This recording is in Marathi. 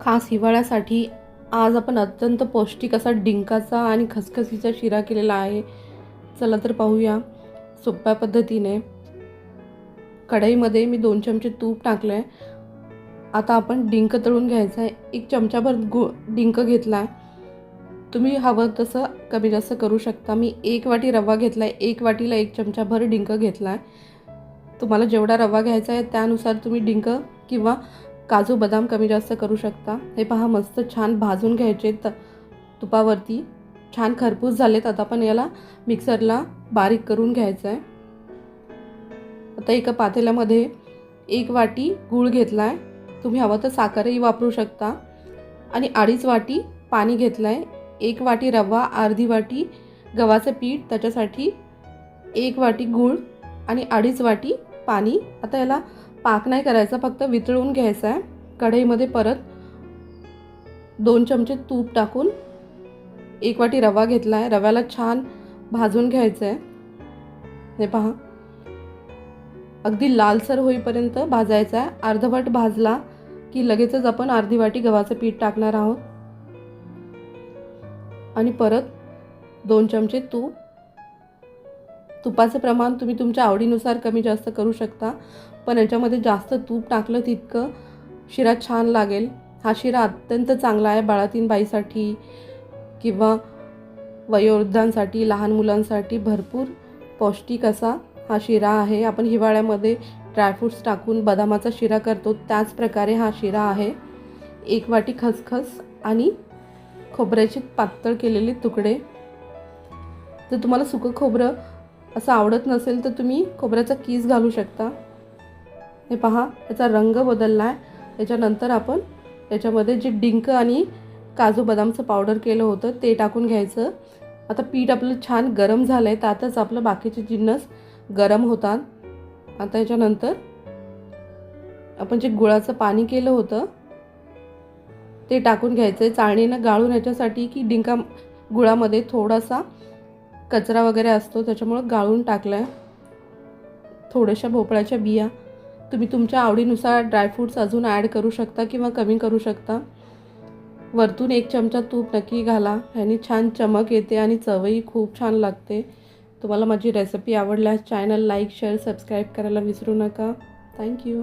खास हिवाळ्यासाठी आज आपण अत्यंत पौष्टिक असा डिंकाचा आणि खसखसीचा शिरा केलेला आहे. चला तर पाहूया. सोप्या पद्धतीने. कढईमध्ये मी दोन चमचे तूप टाकलं आहे आता आपण डिंक तळून घ्यायचं आहे एक चमचाभर गु डिंक घेतला आहे तुम्ही हवं तसं कमी जास्त करू शकता. मी एक वाटी रवा घेतला आहे एक वाटीला एक चमचाभर डिंक घेतला आहे तुम्हाला जेवढा रवा घ्यायचा आहे त्यानुसार तुम्ही डिंक किंवा काजू बदाम कमी जास्त करू शकता? हे पहा मस्त छान भाजून घ्यायचे त तुपावरती. छान खरपूस झालेत. आता आपण याला मिक्सरला बारीक करून घ्यायचं आहे आता एका पातेल्यामध्ये एक वाटी गूळ घेतला आहे तुम्ही हवं तर साखरही वापरू शकता. आणि अडीच वाटी पाणी घेतलं आहे एक वाटी रवा अर्धी वाटी गव्हाचं पीठ त्याच्यासाठी एक वाटी गूळ आणि अडीच वाटी पाणी. आता याला पाक नाही करायचा फक्त वितळून घ्यायचा आहे. कढईमध्ये परत दोन चमचे तूप टाकून एक वाटी रवा घेतला आहे. रव्याला छान भाजून घ्यायचं आहे. हे पहा. अगदी लालसर होईपर्यंत भाजायचा आहे. अर्धवट भाजला की लगेचच आपण अर्धी वाटी गव्हाचं पीठ टाकणार आहोत. आणि परत दोन चमचे तूप तुपाचं प्रमाण तुम्ही तुमच्या आवडीनुसार कमी जास्त करू शकता. पण याच्यामध्ये जास्त तूप टाकलं तितकं शिरा छान लागेल. हा शिरा अत्यंत चांगला आहे बाळातीन बाईसाठी किंवा वयोवृद्धांसाठी लहान मुलांसाठी भरपूर पौष्टिक असा हा शिरा आहे. आपण हिवाळ्यामध्ये ड्रायफ्रूट्स टाकून बदामाचा शिरा करतो. त्याच प्रकारे हा शिरा आहे. एक वाटी खसखस आणि खोबऱ्याचे पातळ केलेले तुकडे. जर तुम्हाला सुकं खोबरं असं आवडत नसेल तर तुम्ही खोबऱ्याचा कीस घालू शकता. हे पहा याचा रंग बदलला आहे त्याच्यानंतर आपण त्याच्यामध्ये जे डिंक आणि काजू बदामचं पावडर केलं होतं ते टाकून घ्यायचं. आता पीठ आपलं छान गरम झालं आहे त्यातच आपलं बाकीचे जिन्नस गरम होतात. आता याच्यानंतर आपण जे गुळाचं पाणी केलं होतं ते टाकून घ्यायचं आहे चाळणीनं गाळून याच्यासाठी की डिंका गुळामध्ये थोडासा कचरा वगैरे असतो त्याच्यामुळं गाळून टाकला आहे थोड्याशा भोपळ्याच्या बिया. तुम्ही तुमच्या आवडीनुसार ड्रायफ्रूट्स अजून ॲड करू शकता किंवा कमी करू शकता. वरतून एक चमचा तूप नक्की घाला ह्यानी छान चमक येते आणि चवही खूप छान लागते. तुम्हाला माझी रेसिपी आवडल्यास चॅनल लाईक शेअर सबस्क्राईब करायला विसरू नका. थँक्यू